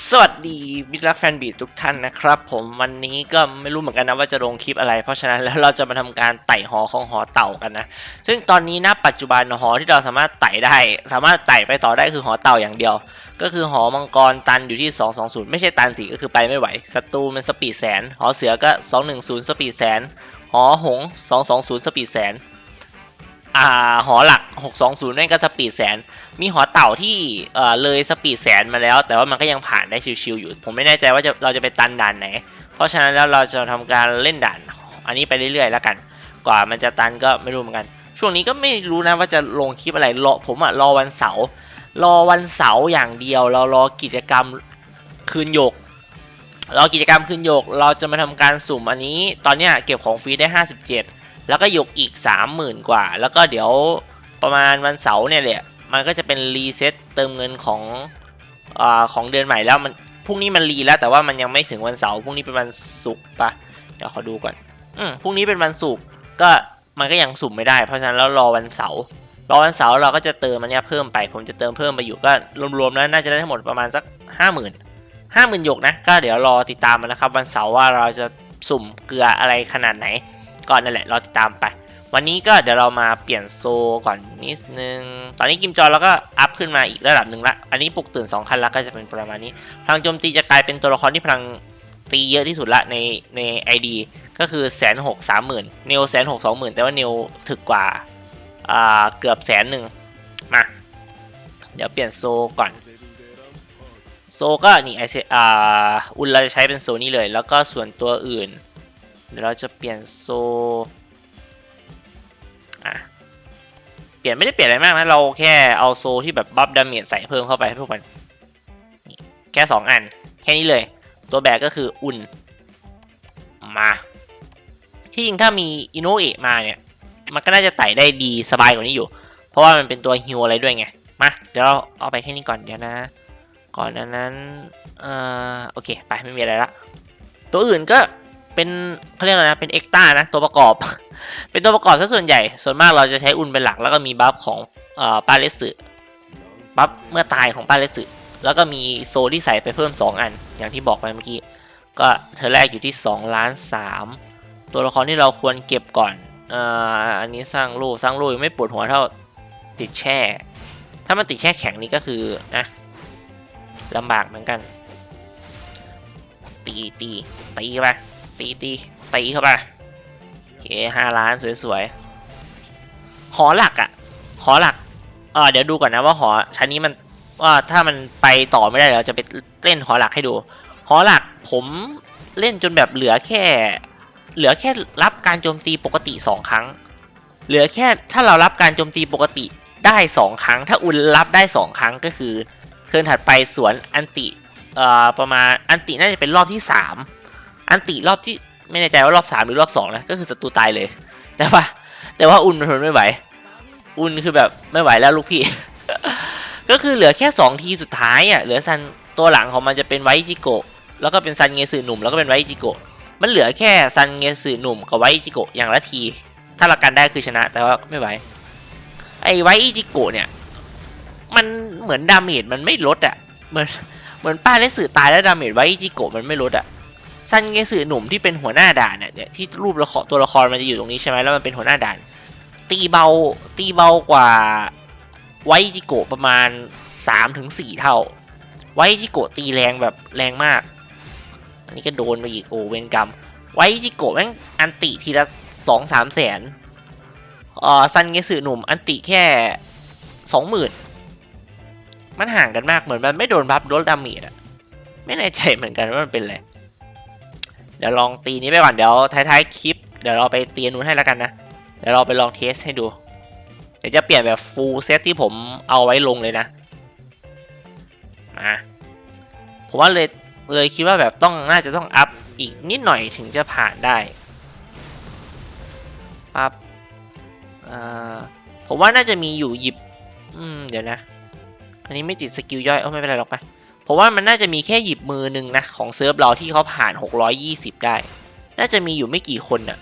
สวัสดีมิตรรักแฟนบีททุกท่านนะครับ ผมวันนี้ก็ไม่รู้เหมือนกันนะว่าจะลงคลิปอะไร เพราะฉะนั้นแล้วเราจะมาทำการไต่หอของหอเต่ากันนะ ซึ่งตอนนี้ณปัจจุบันหอที่เราสามารถไต่ได้ สามารถไต่ไปต่อได้คือหอเต่าอย่างเดียว ก็คือหอมังกรตันอยู่ที่ 220 ไม่ใช่ตันสิก็คือไปไม่ไหวศัตรูมันสปีดแสน หอเสือก็ 210 สปีดแสน หอหงส์220 สปีดแสน อ่าหอหลัก 620 นั่นก็สปีดแสน มีหอเต่าที่เอ่อเลยสปีดแสนมาแล้ว แต่ว่ามันก็ยังผ่านได้ชิวๆอยู่ ผมไม่แน่ใจว่าจะเราจะไปตันด่านไหน เพราะฉะนั้นแล้วเราจะทำการเล่นด่าน อันนี้ไปเรื่อยๆแล้วกัน กว่ามันจะตันก็ไม่รู้เหมือนกัน ช่วงนี้ก็ไม่รู้นะว่าจะลงคลิปอะไรรอผมอะรอวันเสาร์รอวันเสาร์อย่างเดียว เรารอกิจกรรมคืนหยกรอกิจกรรมคืนหยก เราจะมาทำการสุ่มอันนี้ ตอนเนี้ยเก็บของฟรีได้ 57 แล้วก็หยกอีก 30,000 กว่า แล้วก็เดี๋ยวประมาณวันเสาร์เนี่ยแหละมันก็จะเป็นรีเซ็ตเติมเงินของอของเดือนใหม่แล้วมันพรุ่งนี้มันรีแล้วแต่ว่ามันยังไม่ถึงวันเสาร์พรุ่งนี้เป็นวันศุกร์ปะเดี๋ยวขอดูก่อนอืมพรุ่งนี้เป็นวันศุกร์ก็มันก็ยังสุ่มไม่ได้ เพราะฉะนั้นแล้วรอวันเสาร์รอวันเสาร์เราก็จะเติมมันเนี้ยเพิ่มไป ผมจะเติมเพิ่มไปอยู่ก็รวมๆแล้วน่าจะได้ทั้งหมดประมาณสักห้าหมื่นห้าหมื่นหยกนะก็เดี๋ยวรอติดตามมันนะครับ วันเสาร์ว่าเราจะสุ่มเกลืออะไรขนาดไหน ก่อนนั่นแหละเรอติดตามไป วันนี้ก็เดี๋ยวเรามาเปลี่ยนโซก่อนนิดนึง ตอนนี้กิมจอเราก็อัพขึ้นมาอีกระดับหนึ่งละ อันนี้ปลุกตื่น2คันล้วก็จะเป็นประมาณนี้ พลังโจมตีจะกลายเป็นตัวละครที่พลังตีเยอะที่สุดละในใน ID ก็คือแสนหกสามหมื่นเนลแสนหกสองหมื่นแต่ว่าเนลถึกกว่าอ่าเกือบแสนหนึ่งมา เดี๋ยวเปลี่ยนโซก่อน โซก็นี่ไอเซอ่าอุลเราจะใช้เป็นโซนี้เลย แล้วก็ส่วนตัวอื่น เดี๋ยวเราจะเปลี่ยนโซอะเปลี่ยนไม่ได้เปลี่ยนอะไรมากนะ เราแค่เอาโซที่แบบบัฟดาเมจใส่เพิ่มเข้าไปให้พวกมันแค่ 2 อัน แค่นี้เลย ตัวแบกก็คืออุ่น มา ที่จริงถ้ามีอินโนเอะมาเนี่ย มันก็น่าจะไต่ได้ดีสบายกว่านี้อยู่ เพราะว่ามันเป็นตัวฮิวอะไรด้วยไง มา เดี๋ยวเราเอาไปแค่นี้ก่อนเดี๋ยวนะ ก่อนนานั้น เอ่อ โอเค ไปไม่มีอะไรละ ตัวอื่นก็ เป็นเขาเรียกอะไรนะ เป็นเอ็กต้านะ ตัวประกอบ เป็นตัวประกอบซะส่วนใหญ่ ส่วนมากเราจะใช้อุนเป็นหลัก แล้วก็มีบัฟของเอ่อปาเลสึบัฟเมื่อตายของปาเลสึแล้วก็มีโซที่ใส่ไปเพิ่ม 2 อัน อย่างที่บอกไปเมื่อกี้ ก็เธอแรกอยู่ที่2ล้าน3ตัวละครที่เราควรเก็บก่อนเอ่ออันนี้สร้างลูกสร้างลูกยังไม่ปวดหัวเท่าติดแช่ ถ้ามันติดแช่แข็งนี่ก็คือนะลำบากเหมือนกัน ตีตีตีไป ตีตีตีเข้าไปโอเคห้าล้านสวยๆหอหลักอะหอหลักเออเดี๋ยวดูก่อนนะว่าหอชั้นนี้มันว่าถ้ามันไปต่อไม่ได้เดี๋ยวเราจะไปเล่นหอหลักให้ดูหอหลักผมเล่นจนแบบเหลือแค่ เหลือแค่รับการโจมตีปกติ 2 ครั้ง เหลือแค่ถ้าเรารับการโจมตีปกติได้ 2 ครั้ง ถ้าอุ่นรับได้ 2 ครั้งก็คือเทิร์นถัดไปสวนอันติเอ่อประมาณอันติน่าจะเป็นรอบที่ 3 อันติรอบที่ไม่แน่ใจว่ารอบสามหรือรอบสองนะก็คือศัตรูตายเลย แต่ว่าแต่ว่าอุ่นมันทนไม่ไหว อุ่นคือแบบไม่ไหวแล้วลูกพี่ ก็คือเหลือแค่สองทีสุดท้ายอะเหลือซันตัวหลังของมันจะเป็นไวจิโกะแล้วก็เป็นซันเงสือหนุ่มแล้วก็เป็นไวจิโกะมันเหลือแค่ซันเงสือหนุ่มกับไวจิโกะอย่างละที ถ้าเรากันได้คือชนะ แต่ว่าไม่ไหวไอ้ไวจิโกะเนี่ย มันเหมือนดาเมจมันไม่ลดอะเหมือนเหมือนป้าเลสื่อตายแล้วดาเมจไวจิโกะมันไม่ลดอะ ซันเงสือหนุ่มที่เป็นหัวหน้าด่านเนี่ยที่รูปละครตัวละครมันจะอยู่ตรงนี้ใช่ไหมแล้วมันเป็นหัวหน้าด่าน ตีเบาตีเบากว่าไวจิโกะประมาณ 3-4ถึงเท่า ไวจิโกะตีแรงแบบแรงมาก อันนี้ก็โดนไปอีกโอเวนกรรม ไวจิโกะแม่งอันติทีละสองสามแสนเอ่อซันเงสือหนุ่มอันติแค่สองหมื่นมันห่างกันมากเหมือนมันไม่โดนบัฟโดนดาเมจอะไม่แน่ใจเหมือนกันว่ามันเป็นอะไร ดี๋ยวลองตีนี้ไปก่อนเดี๋ยวท้ายๆคลิปเดี๋ยวเราไปตีนู้นให้แล้วกันนะ เดี๋ยวเราไปลองเทสให้ดู เดี๋ยวจะเปลี่ยนแบบฟูลเซตที่ผมเอาไว้ลงเลยนะมาผมว่าเลยเลยคิดว่าแบบต้องน่าจะต้องอัพอีกนิดหน่อยถึงจะผ่านได้ปั๊บอ่าผมว่าน่าจะมีอยู่หยิบ อืม เดี๋ยวนะ อันนี้ไม่ติดสกิลย่อยเออไม่เป็นไรหรอกไป ผมว่ามันน่าจะมีแค่หยิบมือหนึ่งนะของเซิร์ฟเราที่เขาผ่าน 620 ได้ น่าจะมีอยู่ไม่กี่คนน่ะ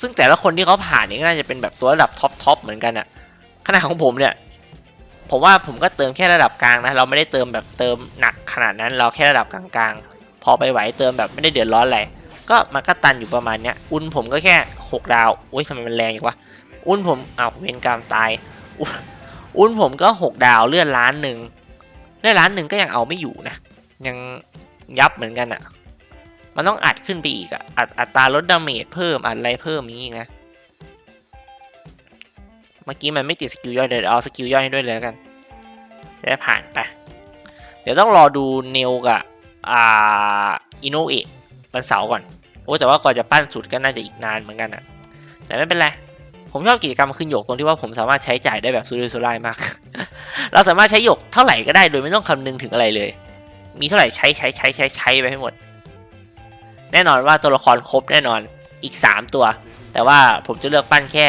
ซึ่งแต่ละคนที่เขาผ่านนี่น่าจะเป็นแบบตัวระดับท็อปทอปเหมือนกันน่ะขนาดของผมเนี่ย ผมว่าผมก็เติมแค่ระดับกลางนะ เราไม่ได้เติมแบบเติมหนักขนาดนั้น เราแค่ระดับกลางๆ พอไปไหวเติมแบบไม่ได้เดือดร้อนอะไร ก็มันก็ตันอยู่ประมาณเนี้ย อุณผมก็แค่ 6 ดาว อุ้ยทำไมมันแรงอย่างวะ อุณผมเอาเวนกรรมตายอุณอุณผมก็ 6 ดาวเลื่อนล้านหนึ่ง เลื่อนล้านหนึ่งก็ยังเอาไม่อยู่นะ ยังยับเหมือนกันอะ่ะ มันต้องอัดขึ้นไปอีกอะอัดอัตราลดดาเมจเพิ่มอัดอะไรเพิ่มนี้อีกนะ เมื่อกี้มันไม่ติดสกิลย่อยเดี๋ยวเอาสกิลย่อยให้ด้วยเลยกัน จะได้ผ่านไป เดี๋ยวต้องรอดูเนลกับอ่าอินโนเอะวันเสาร์ก่อน โอ้แต่ว่าก่อนจะปั้นสุดก็น่าจะอีกนานเหมือนกันอะแต่ไม่เป็นไร ผมชอบกิจกรรมขึ้นหยกตรงที่ว่าผมสามารถใช้จ่ายได้แบบสุรุ่ยสุร่ายมาก เราสามารถใช้หยกเท่าไหร่ก็ได้โดยไม่ต้องคำนึงถึงอะไรเลย มีเท่าไหร่ใช้ใช้ใช้ใช้ใช้ไปให้หมด แน่นอนว่าตัวละครครบแน่นอนอีก 3 ตัว แต่ว่าผมจะเลือกปั้นแค่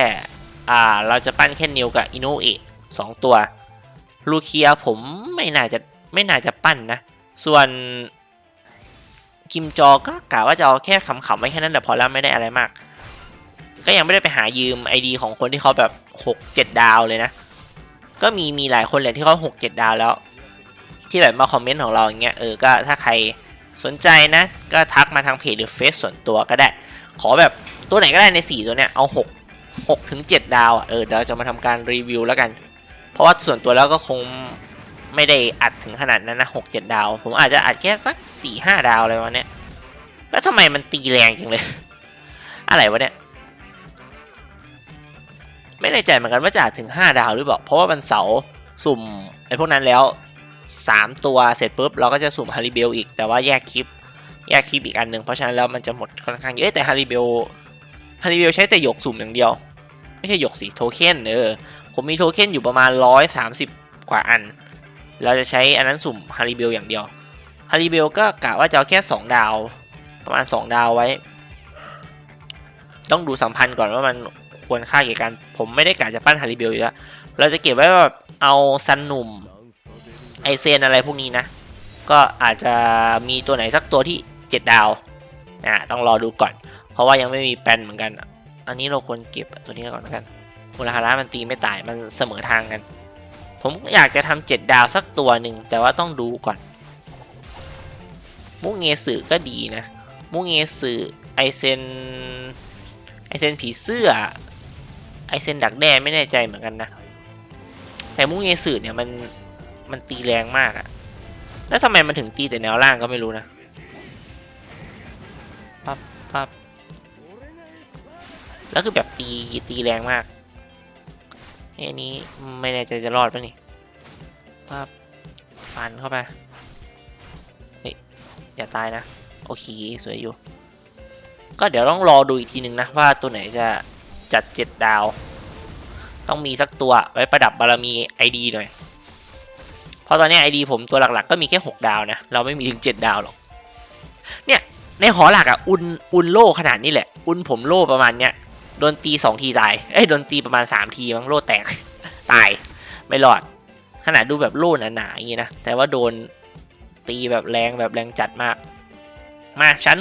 อ่าเราจะปั้นแค่นิวกับอินโนเอะสองตัวลูเคียผมไม่น่าจะไม่น่าจะปั้นนะ ส่วนคิมจอก็กะว่าจะเอาแค่ขำๆไว้แค่นั้นแต่พอแล้วไม่ได้อะไรมาก ก็ยังไม่ได้ไปหายืม ID ของคนที่เขาแบบ 6 7 ดาวเลยนะ ก็มีมีหลายคนเลยที่เขา6 7ดดาวแล้ว ที่แบบมาคอมเมนต์ของเราอย่างเงี้ยเออก็ถ้าใครสนใจนะ ก็ทักมาทางเพจหรือเฟซส่วนตัวก็ได้ ขอแบบตัวไหนก็ได้ใน 4 ตัวเนี้ยเอา 6 6ถึง7ดาวอะเออเดี๋ยวจะมาทำการรีวิวแล้วกัน เพราะว่าส่วนตัวแล้วก็คงไม่ได้อัดถึงขนาดนั้นนะหกเจ็ดดาว ผมอาจจะอัดแค่สักสี่ห้าดาวอะไรวะเนี้ยแล้วทำไมมันตีแรงจังเลย อะไรวะเนี่ย ไม่แน่ใจเหมือนกันว่าจะถึงห้าดาวหรือเปล่า เพราะว่าวันเสาร์สุ่มไอ้พวกนั้นแล้วสามตัวเสร็จปุ๊บเราก็จะสุ่มฮาริเบลอีกแต่ว่าแยกคลิป แยกคลิปอีกอันหนึ่งเพราะฉะนั้นแล้วมันจะหมดค่อนข้างเยอะแต่ฮาริเบลฮาริเบลใช้แต่หยกสุ่มอย่างเดียว ไม่ใช่หยกสิโทเค็นเออผมมีโทเค็นอยู่ประมาณ 130 กว่าอัน เราจะใช้อันนั้นสุ่มฮาริเบลอย่างเดียวฮาริเบลก็กะว่าจะเอาแค่ 2 ดาว ประมาณ 2 ดาวไว้ ต้องดูสัมพันธ์ก่อนว่ามัน ควรค่าแก่การผมไม่ได้กะจะปั้นฮาริเบลอยู่แล้ว เราจะเก็บไว้แบบเอาซันหนุ่มไอเซนอะไรพวกนี้นะ ก็อาจจะมีตัวไหนสักตัวที่ 7 ดาวอ่าต้องรอดูก่อน เพราะว่ายังไม่มีแปนเหมือนกัน อันนี้เราควรเก็บตัวนี้ก่อนแล้วกันมูลคาร้ามันตีไม่ตายมันเสมอทางกัน ผมอยากจะทำเจ็ดดาวสักตัวหนึ่งแต่ว่าต้องดูก่อน มุกเงสือก็ดีนะ มุกเงสือไอเซนไอเซนผีเสื้อ ไอเซนดักแด้ไม่แน่ใจเหมือนกันนะ แต่มุกเงสือเนี่ยมันมันตีแรงมากอะแล้วทำไมมันถึงตีแต่แนวล่างก็ไม่รู้นะปั๊บปั๊บแล้วคือแบบตีตีแรงมากอันนี้ไม่แน่ใจจะรอดปะนี่ปั๊บฟันเข้าไปเฮ้ยอย่าตายนะ โอเค สวยอยู่ ก็เดี๋ยวต้องรอดูอีกทีหนึ่งนะว่าตัวไหนจะ จัดเจ็ดดาว ต้องมีสักตัวไว้ประดับบารมี ID หน่อย เพราะตอนนี้ ID ผมตัวหลักๆ ก็มีแค่6ดาวนะ เราไม่มีถึง7ดาวหรอก เนี่ยในหอหลักอะอุนอุนโลขนาดนี้แหละ อุนผมโลประมาณเนี้ยโดนตีสองทีตาย เอ้ยโดนตีประมาณสามทีมั้งโล่แตก ตายไม่รอด ขนาดดูแบบโล่หนาๆอย่างนี้นะ แต่ว่าโดนตีแบบแรงแบบแรงจัดมาก มาชั้น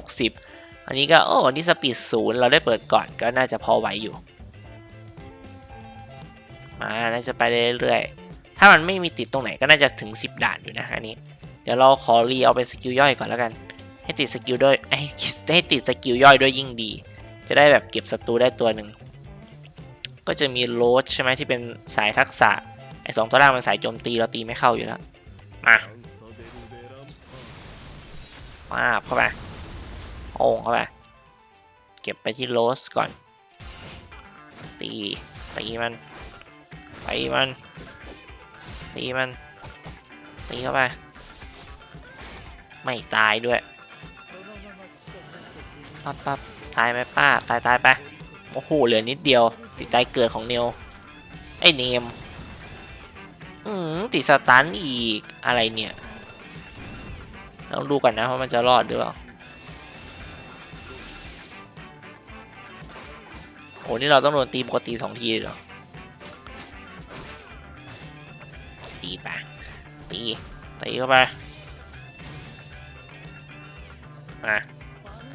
260 อันนี้ก็โอ้นี่สปีดศูนย์เราได้เปิดก่อนก็น่าจะพอไหวอยู่ มาน่าจะไปเรื่อยๆ ถ้ามันไม่มีติดตรงไหนก็น่าจะถึง 10 ด่านอยู่นะอันนี้ เดี๋ยวเราขอรีเอาเป็นสกิลย่อยก่อนแล้วกัน ให้ติดสกิลด้วยให้ให้ติดสกิลย่อยด้วยยิ่งดี จะได้แบบเก็บศัตรูได้ตัวหนึ่งก็จะมีโรสใช่ไหมที่เป็นสายทักษะไอ้สองตัวล่างมันสายโจมตีเราตีไม่เข้าอยู่แล้ว มามาเข้าไป อ่งเข้าไปเก็บไปที่โรสก่อน ตีตีมันตีมัน ตีมัน ตีเข้าไปไม่ตายด้วยปั๊บปั๊บตายไหมป้า ตายตายไปโอ้โหเหลือนิดเดียว ติดตายเกิดของเนวไอ้เนมอืมติดสตันอีกอะไรเนี่ยต้องดูก่อนนะว่ามันจะรอดหรือเปล่า อ้นี่เราต้องโดนตีปกติสองทีเลยเหรอ ตีไปตีตีเข้าไปอะ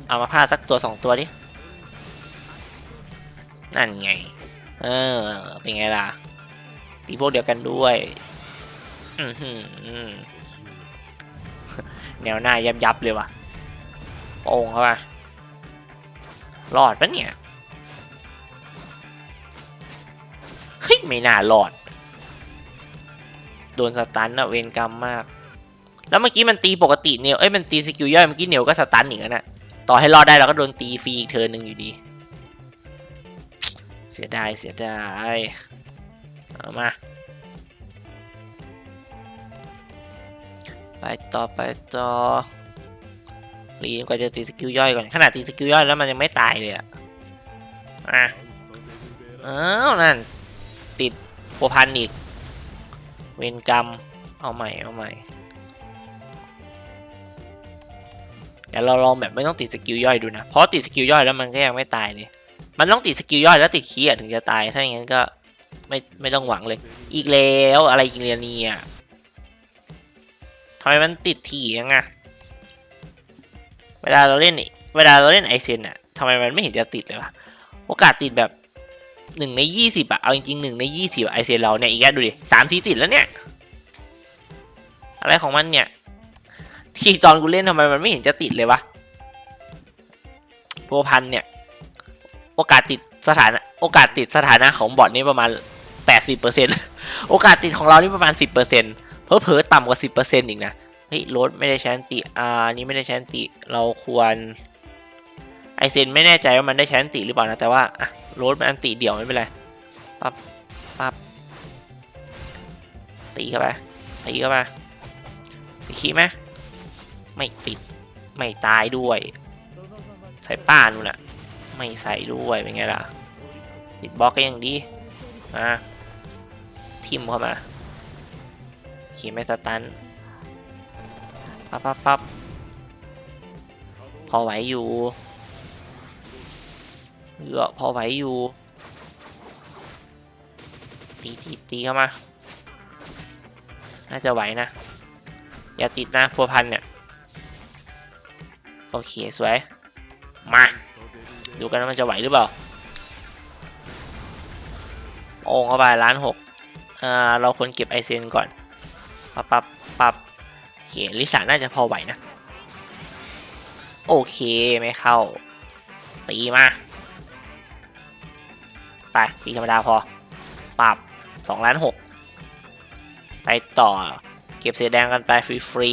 เอามาพาดสักตัวสองตัวดินั่นไง เออ เป็นไงล่ะ ตีพวกเดียวกันด้วยแนวหน้ายับยับเลยว่ะโป่งเข้าไปรอดปะเนี่ย ไม่น่ารอด โดนสตันอะเวรกรรมมาก แล้วเมื่อกี้มันตีปกติเนียวเอ้ยมันตีสกิลย่อยเมื่อกี้เนียวก็สตันอีกแล้วนะต่อให้รอดได้เราก็โดนตีฟรีอีกเทิร์นหนึ่งอยู่ดี เสียดายเสียดายเอามาไปต่อไปต่อรีบกว่าจะตีสกิลย่อยก่อนขนาดตีสกิลย่อยแล้วมันยังไม่ตายเลยอะอะอ้าวนั่น ติดโปรพันอีก เวรกรรม เอาใหม่ เอาใหม่เดี๋ยวเราลองแบบไม่ต้องติดสกิลย่อยดูนะ เพราะติดสกิลย่อยแล้วมันก็ยังไม่ตายเลย มันต้องติดสกิลย่อยแล้วติดคีย์ถึงจะตาย ถ้าอย่างนั้นก็ไม่ไม่ต้องหวังเลย อีกแล้วอะไรอีกเรียเนี่ยทำไมมันติดถี่ยังไงเวลาเราเล่นนี่เวลาเราเล่นไอเซนอะทำไมมันไม่เห็นจะติดเลยวะ โอกาสติดแบบ หนึ่งในยี่สิบอะเอาจริงๆหนึ่งในยี่สิบไอเซนเราเนี่ยอีกแล้วดูดิสามทีติดแล้วเนี่ย อะไรของมันเนี่ย ที่ตอนกูเล่นทำไมมันไม่เห็นจะติดเลยวะโพพันเนี่ย โอกาสติดสถานะโอกาสติดสถานะของบอทนี่ประมาณ 80%โอกาสติดของเรานี่ประมาณ 10%เพอเพอต่ำกว่า 10%อีกนะ เฮ้ยโรดไม่ได้ใช้อันติ อ่า นี่ไม่ได้ใช้อันติ เราควร ไอเซนไม่แน่ใจว่ามันได้ใช้อันติหรือเปล่านะ แต่ว่าอะโรดมันอันติเดี่ยวไม่เป็นไร ปั๊บปั๊บตีเข้าไป ตีเข้าไปตีขี้ไหมไม่ติด ไม่ตายด้วย ใส่ป้านู่นน่ะ ไม่ใส่ด้วยเป็นไงล่ะ ติดบล็อกก็ยังดี มาทิมเข้ามา ขี่ไม่สตัน ปั๊บปั๊บปั๊บพอไหวอยู่ เหลือพอไหวอยู่ ตีตีตีเข้ามา น่าจะไหวนะ อย่าติดนะพัวพันเนี่ย โอเค สวย มา ดูกันว่ามันจะไหวหรือเปล่า โอ่งเข้าไปล้านหกอ่า เราควรเก็บไอเซนก่อน ปับปับปับโอเคลิซ่าน่าจะพอไหวนะ โอเค ไม่เข้า ตีมา ไปตีธรรมดาพอ ปรับสองล้านหกไปต่อเก็บเศษแดงกันไปฟรี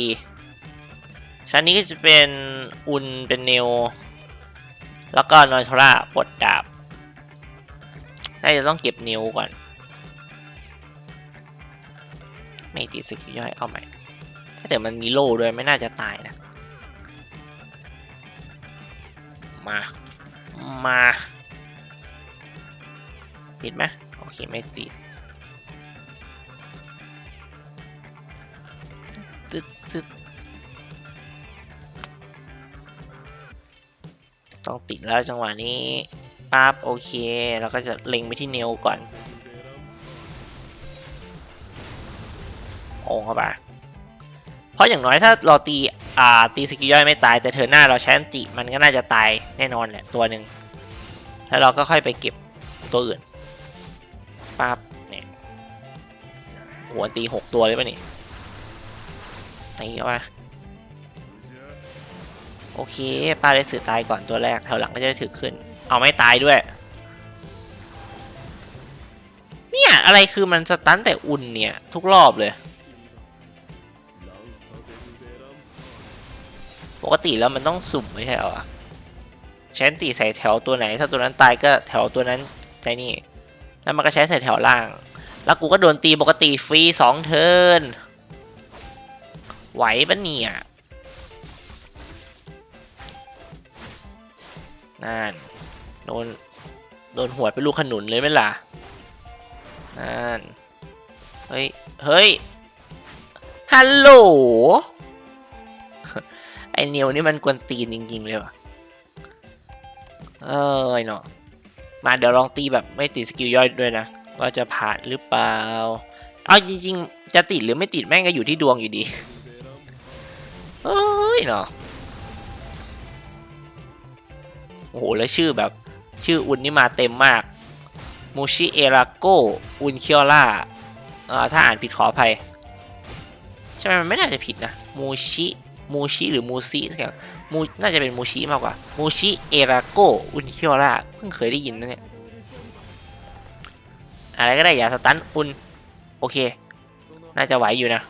ๆชั้นนี้ก็จะเป็นอุนเป็นเนวแล้วก็นอยโทราปดดาบน่าจะต้องเก็บนิวก่อน ไม่ติดสกิลย่อยเอาใหม่ ถ้าแต่มันมีโล่ด้วยไม่น่าจะตายนะ มา มา ติดไหมโอเคไม่ติดตึ๊ดตึ๊ดต้องติดแล้วจังหวะนี้ปั๊บโอเคเราก็จะเล็งไปที่เนวก่อนโอ่งเข้าไปเพราะอย่างน้อยถ้าเราตีอ่าตีสกิลย่อยไม่ตายแต่เธอหน้าเราใช้อันติมันก็น่าจะตายแน่นอนแหละตัวหนึ่งแล้วเราก็ค่อยไปเก็บตัวอื่น ปั๊บเนี่ยหัวตีหกตัวเลยป่ะนี่ตีเข้าไปโอเคปลาได้สื่อตายก่อนตัวแรกแถวหลังก็จะได้ถือขึ้น เอาไม่ตายด้วย เนี่ยอะไรคือมันสตันแต่อุ่นเนี่ย ทุกรอบเลย ปกติแล้วมันต้องสุ่มไม่ใช่เหรอใช้อันตีใส่แถวตัวไหน ถ้าตัวนั้นตายก็แถวตัวนั้นใช่นี่ แล้วมันก็ใช้ใส่แถวล่าง แล้วกูก็โดนตีปกติฟรีสองเทิร์น ไหวปะเนี่ยนั่นโดนโดนหัวดเป็นลูกขนุนเลยไหมล่ะนั่น เฮ้ย เฮ้ย ฮัลโหล ไอเนียวนี่มันกวนตีนจริง ๆ เลยว่ะ เอ้ยเนาะ มาเดี๋ยวลองตีแบบไม่ติดสกิลย่อยด้วยนะว่าจะผ่านหรือเปล่าเอาจริงๆ จะติดหรือไม่ติดแม่งก็อยู่ที่ดวงอยู่ดีเอ้ยเนาะโอ้โหแล้วชื่อแบบชื่ออุนนี่มาเต็มมากมูชิเอราโกอุนเคียวล่าเอ่อถ้าอ่านผิดขออภัยใช่ไหมมันไม่น่าจะผิดนะมูชิมูชิหรือมูซิสักอย่าง มูน่าจะเป็นมูชิมากกว่ามูชิเอราโกอุนคิโอราเพิ่งเคยได้ยินนะเนี่ยอะไรก็ได้อย่าสตันอุนโอเค น่าจะไหวอยู่นะ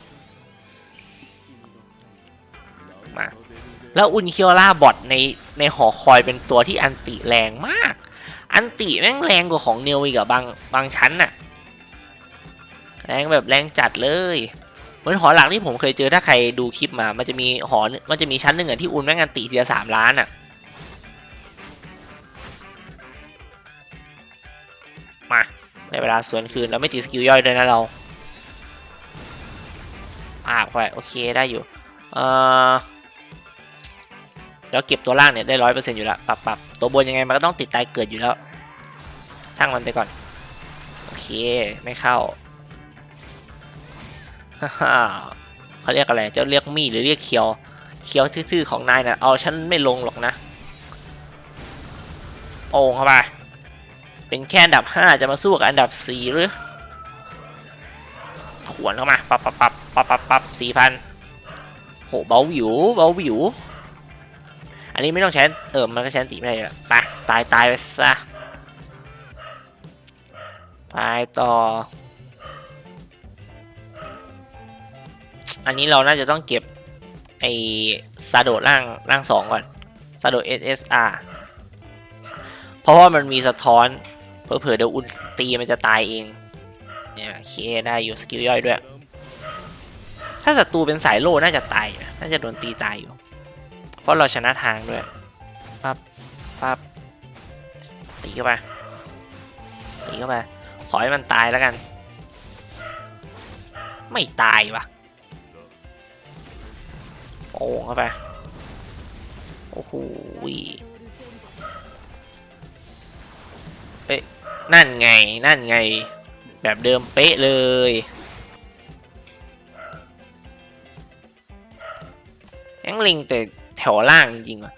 มาแล้วอุนคิโอราบอทในในหอคอยเป็นตัวที่อันติแรงมาก อันติแม่งแรงกว่าของเนวอีกอะบางบางชั้นน่ะแรงแบบแรงจัดเลย เหมือนหอหลักที่ผมเคยเจอถ้าใครดูคลิปมา มันจะมีหอ มันจะมีชั้นหนึ่งอะที่อุนแม่งอันติทีละสามล้านอะมาในเวลาสวนคืนเราไม่ติดสกิลย่อยด้วยนะเราอ่าไปโอเคได้อยู่ เอ่อแล้วเก็บตัวล่างเนี่ยได้ร้อยเปอร์เซ็นต์อยู่แล้วปรับปรับตัวบนยังไงมันก็ต้องติดตายเกิดอยู่แล้วช่างมันไปก่อน โอเค ไม่เข้า เขาเรียกอะไรเจ้าเรียกมีดหรือเรียกเคียว เคียวทื่อๆของนายนะ่ะเอาฉันไม่ลงหรอกนะ โอ่งเข้าไป เป็นแค่อันดับ 5 จะมาสู้กับอันดับ 4 หรือ ขวนเข้ามา ปับปับปับปับปับปับสี่พันโหเบาหวิวเบาหวิว อันนี้ไม่ต้องใช้ เออ มันก็ใช้อันติไม่ได้อยู่แล้วไปตายตายไปซะ ไปต่อ อันนี้เราน่าจะต้องเก็บไอซาโดดล่างล่างสองก่อนซาโด SSR เพราะว่ามันมีสะท้อนเผื่อเดี๋ยวอุนตีมันจะตายเองเนี่ยโอเคได้อยู่สกิลย่อยด้วย ถ้าศัตรูเป็นสายโล่น่าจะตายนะน่าจะโดนตีตายอยู่ เพราะเราชนะทางด้วยปั๊บปั๊บตีเข้าไปตีเข้าไปขอให้มันตายแล้วกัน ไม่ตายวะ โอ้เข้าไป โอ้โหเอ๊ะนั่นไง นั่นไง แบบเดิมเป๊ะเลยยังล็งแต่แถวล่างจริงๆวะ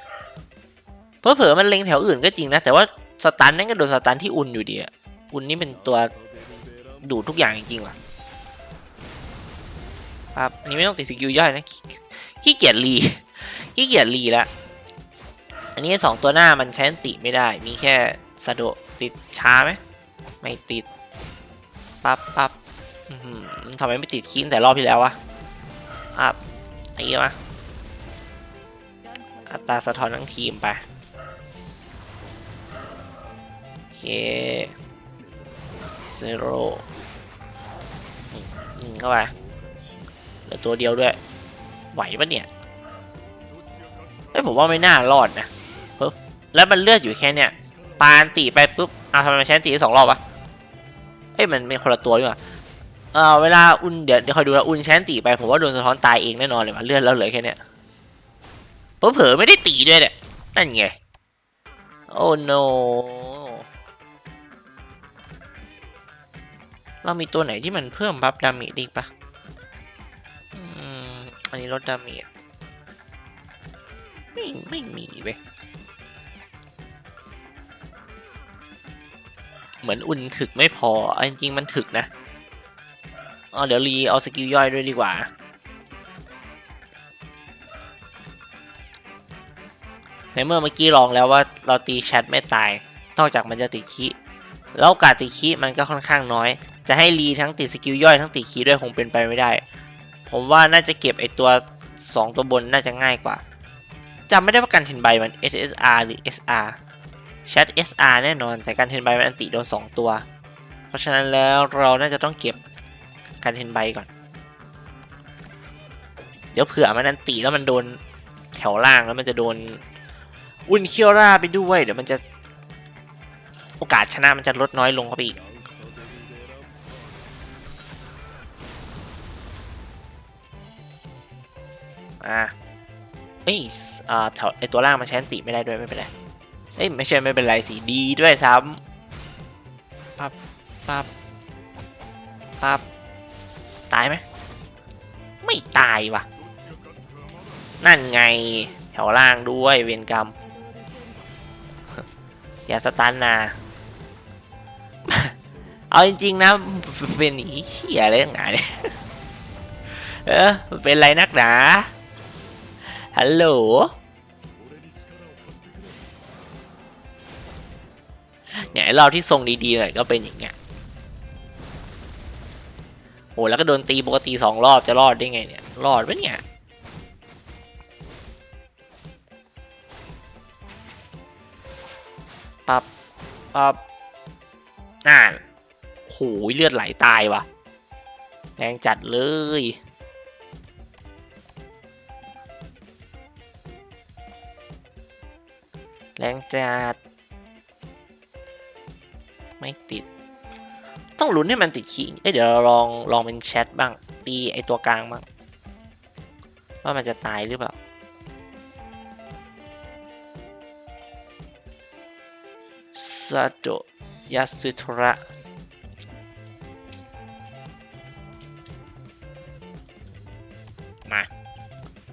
เพอเผลอๆมันเล็งแถวอื่นก็จริงนะ แต่ว่าสตันนั่นก็โดนสตันที่อุ่นอยู่ดีอะอุ่นนี่เป็นตัวดูดทุกอย่างจริงๆว่ะครับอันนี้ไม่ต้องติดสกิลย่อยนะ ขี้เกียจรีขี้เกียจรีละอันนี้สองตัวหน้ามันใช้นติไม่ได้ มีแค่สะดวกติดช้าไหมไม่ติดปั๊บปั๊บทำไมไม่ติดคีนแต่รอบที่แล้ววะอับตีมาอัตราสะท้อนทั้งทีมไปโอเคเซโร่ยิงเข้าไปเหลือตัวเดียวด้วย ไหวปะเนี่ยเฮ้ยผมว่าไม่น่ารอดนะเพิ่มแล้วมันเลือดอยู่แค่เนี้ยปานตีไปปุ๊บอ้าวทำไมมันใช้อันตีสองรอบวะเอ้ยมันเป็นคนละตัวดีกว่าเออเวลาอุ่นเดี๋ยวเดี๋ยวคอยดูนะอุ่นแชนตีไปผมว่าโดนสะท้อนตายเองแน่นอนเลยว่ะเลือดแล้วเหลือแค่เนี้ยเผลอๆไม่ได้ตีด้วยเนี่ยนั่นไงโอ้ no เรามีตัวไหนที่มันเพิ่มบัฟดาเมจอีกปะ อันนี้ลดดาเมจไม่ไม่มีเว้ยเหมือนอุ่นถึกไม่พออจริงๆมันถึกนะอ๋อเดี๋ยวรีเอาสกิลย่อยด้วยดีกว่าในเมื่อเมื่อกี้ลองแล้วว่าเราตีแชทไม่ตาย นอกจากมันจะติดคีแล้วโอกาสติดคีมันก็ค่อนข้างน้อย จะให้รีทั้งติดสกิลย่อยทั้งติดคีด้วยคงเป็นไปไม่ได้ ผมว่าน่าจะเก็บไอตัว 2 ตัวบนน่าจะง่ายกว่าจำไม่ได้ว่าการเทนใบมัน SSR หรือ SR แชท SR แน่นอน แต่การเทนใบมันอันติโดน 2 ตัว เพราะฉะนั้นแล้วเราน่าจะต้องเก็บการเทนใบก่อน เดี๋ยวเผื่อมันอันติแล้วมันโดนแถวล่างแล้วมันจะโดนอุนเคียวราไปด้วย เดี๋ยวมันจะโอกาสชนะมันจะลดน้อยลงเข้าไปอีก อ่าเอ้ยอ่าแถวไอตัวล่างมันใช้อันติไม่ได้ด้วยไม่เป็นไรเอ้ยไม่ใช่ไม่เป็นไรสีดีด้วยซ้ำปั๊บปั๊บปั๊บตายไหมไม่ตายว่ะ นั่นไงแถวล่างด้วยเวรกรรม อย่าสตันนะเอาจริงๆนะเป็นหนีเหี้ยอะไรนักหนาเนี่ยเออเป็นไรนักหนา ฮัลโหล เนี่ยไอ้รอบที่ทรงดีๆหน่อยก็เป็นอย่างเงี้ย โหแล้วก็โดนตีปกติสองรอบจะรอดได้ไงเนี่ย รอดไหมเนี่ยปับปับน่านโหยเลือดไหลตายวะแรงจัดเลย แรงจัด ไม่ติด ต้องลุ้นให้มันติดขีเอ้ยเดี๋ยวเราลองลองเป็นแชทบ้างตีไอตัวกลางบ้าง ว่ามันจะตายหรือเปล่าซาโดยาสุทระมา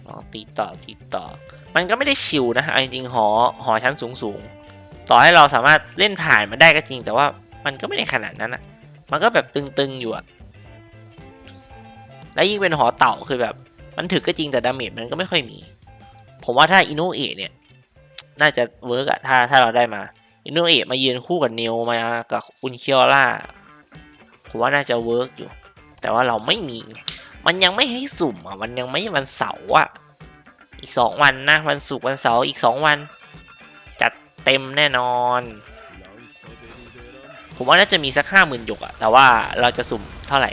ลองตีต่อตีต่อ มันก็ไม่ได้ชิวนะจริงๆหอหอชั้นสูงสูงๆต่อให้เราสามารถเล่นผ่านมันได้ก็จริง แต่ว่ามันก็ไม่ได้ขนาดนั้นอะมันก็แบบตึงๆอยู่อะและยิ่งเป็นหอเต่าคือแบบ มันถึกก็จริงแต่ดาเมจมันก็ไม่ค่อยมี ผมว่าถ้าอินุเอะเนี่ย น่าจะเวิร์กอะถ้าถ้าเราได้มาอินุเอะมายืนคู่กับเนวมากับอุนเคียวล่าผมว่าน่าจะเวิร์กอยู่ แต่ว่าเราไม่มี มันยังไม่ให้สุ่มอะ มันยังไม่วันเสาร์อะ อีกสองวันนะ วันศุกร์วันเสาร์อีกสองวัน จัดเต็มแน่นอน ผมว่าน่าจะมีสักห้าหมื่นหยกอะแต่ว่าเราจะสุ่มเท่าไหร่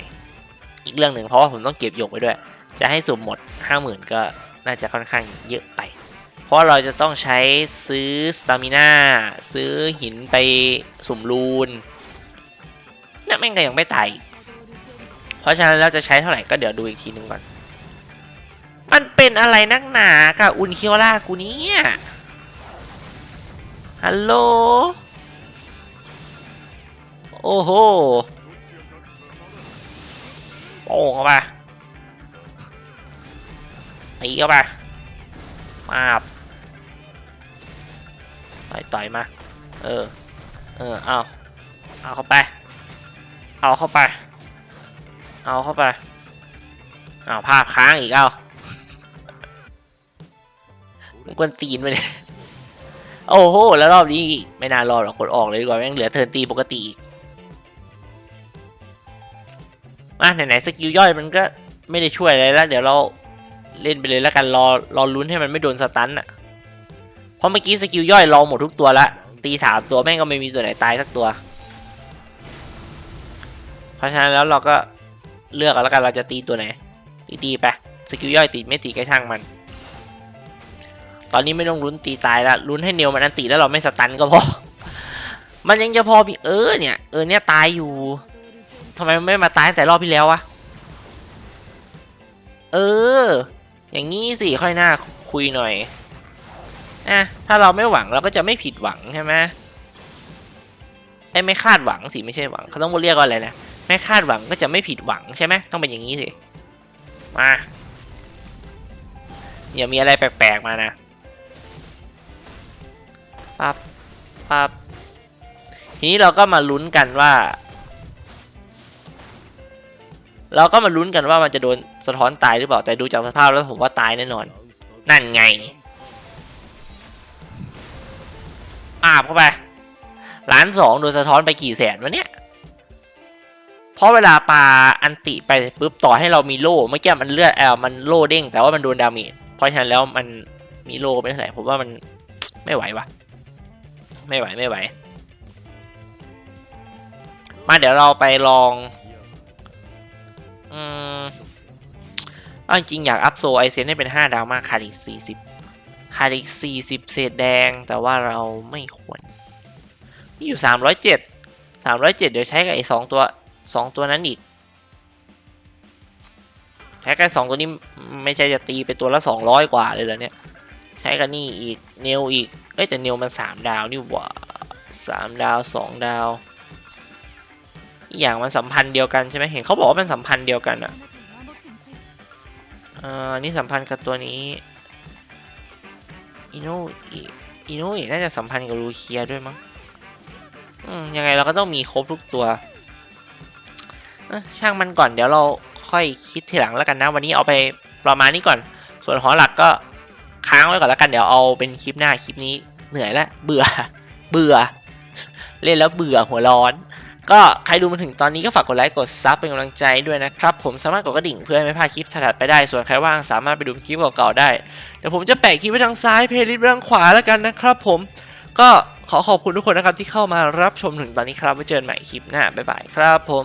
อีกเรื่องหนึ่งเพราะว่าผมต้องเก็บหยกไว้ด้วย จะให้สุ่มหมดห้าหมื่นก็น่าจะค่อนข้างเยอะไป เพราะเราจะต้องใช้ซื้อสตามิน่าซื้อหินไปสุ่มรูนนี่ยแม่งก็ยังไม่ตายเพราะฉะนั้นเราจะใช้เท่าไหร่ก็เดี๋ยวดูอีกทีนึงก่อน มันเป็นอะไรนักหนากับอุนเคียวล่ากูเนี่ยฮัลโหล โอ้โหโป่งเข้าไปตีเข้าไปมาบต่อยต่อยมา เออ เออ เอา เอาเข้าไป เอาเข้าไป เอาเข้าไป เอาภาพค้างอีกเอา มันกวนตีนไปเลยโอ้โห แล้วรอบนี้ไม่น่ารอหรอกกดออกเลยดีกว่าแม่งเหลือเทิร์นตีปกติอีกมาไหนๆสกิลย่อยมันก็ไม่ได้ช่วยอะไรแล้ว เดี๋ยวเราเล่นไปเลยแล้วกันรอรอลุ้นให้มันไม่โดนสตันอะเพราะเมื่อกี้สกิลย่อยลองหมดทุกตัวละตีสามตัวแม่งก็ไม่มีตัวไหนตายสักตัว เพราะฉะนั้นแล้วเราก็เลือกเอาแล้วกันเราจะตีตัวไหนตีตีไปสกิลย่อยตีไม่ตีก็ช่างมัน ตอนนี้ไม่ต้องลุ้นตีตายละลุ้นให้เนวมันอันตีแล้วเราไม่สตันก็พอ มันยังจะพอมีเออเนี่ยเออเนี่ยตายอยู่ทำไมไม่มาตายตั้งแต่รอบที่แล้ววะเออ อย่างงี้สิค่อยหน้าคุยหน่อยนะถ้าเราไม่หวังเราก็จะไม่ผิดหวังใช่ไหมไอ้ไม่คาดหวังสิไม่ใช่หวังเขาต้องเรียกว่าอะไรนะไม่คาดหวังก็จะไม่ผิดหวังใช่ไหมต้องเป็นอย่างนี้สิมาอย่ามีอะไรแปลกๆมานะ ปั๊บปั๊บทีนี้เราก็มาลุ้นกันว่า เราก็มาลุ้นกันว่ามันจะโดนสะท้อนตายหรือเปล่าแต่ดูจากสภาพแล้วผมว่าตายแน่นอน นั่นไงอาบเข้าไปล้านสองโดนสะท้อนไปกี่แสนวะเนี่ยเพราะเวลาปาอันติไปปุ๊บต่อให้เรามีโล่เมื่อกี้มันเลือดแอลมันโล่เด้งแต่ว่ามันโดนดาเมจเพราะฉะนั้นแล้วมันมีโล่ไม่เท่าไหร่ผมว่ามันไม่ไหวว่ะ ไม่ไหวไม่ไหว มาเดี๋ยวเราไปลอง อืมเอาจริงอยากอัพโซไอเซนให้เป็น 5 ดาวมาก ขาดอีก 40 ขาดอีก 40 เศษแดง แต่ว่าเราไม่ควรมีอยู่ 307 307 เดี๋ยวใช้กับไอ้2ตัว 2 ตัวนั้นอีก ใช้กับ2ตัวนี้ไม่ใช่จะตีไปตัวละ 200 กว่าเลยเหรอเนี่ย ใช้กับนี่อีกเนวอีกเอ้แต่เนวมัน3ดาวนี่หว่า3ดาว2ดาวอีกอย่างมันสัมพันธ์เดียวกันใช่ไหมเห็นเขาบอกว่ามันสัมพันธ์เดียวกันอะอ่านี่สัมพันธ์กับตัวนี้อิโนอิอิโนอิน่าจะสัมพันธ์กับลูเคียด้วยมั้งอืมยังไงเราก็ต้องมีครบทุกตัวช่างมันก่อนเดี๋ยวเราค่อยคิดทีหลังแล้วกันนะ วันนี้เอาไปประมาณนี้ก่อน ส่วนหอหลักก็ ค้างไว้ก่อนแล้วกันเดี๋ยวเอาเป็นคลิปหน้าคลิปนี้เหนื่อยแล้วเบื่อ เบื่อ เล่นแล้วเบื่อหัวร้อน ก็ใครดูมาถึงตอนนี้ก็ฝากกดไลค์กดซับเป็นกำลังใจด้วยนะครับ ผมสามารถกดกระดิ่งเพื่อไม่พลาดคลิปถัดไปได้ส่วนใครว่างสามารถไปดูคลิปเก่าๆได้เดี๋ยวผมจะแปะคลิปไว้ทางซ้ายเพลย์ลิสต์ไว้ทางขวาแล้วกันนะครับ ผมก็ขอขอบคุณทุกคนนะครับที่เข้ามารับชมถึงตอนนี้ครับไว้เจอกันใหม่คลิปหน้าบ๊ายบายครับผม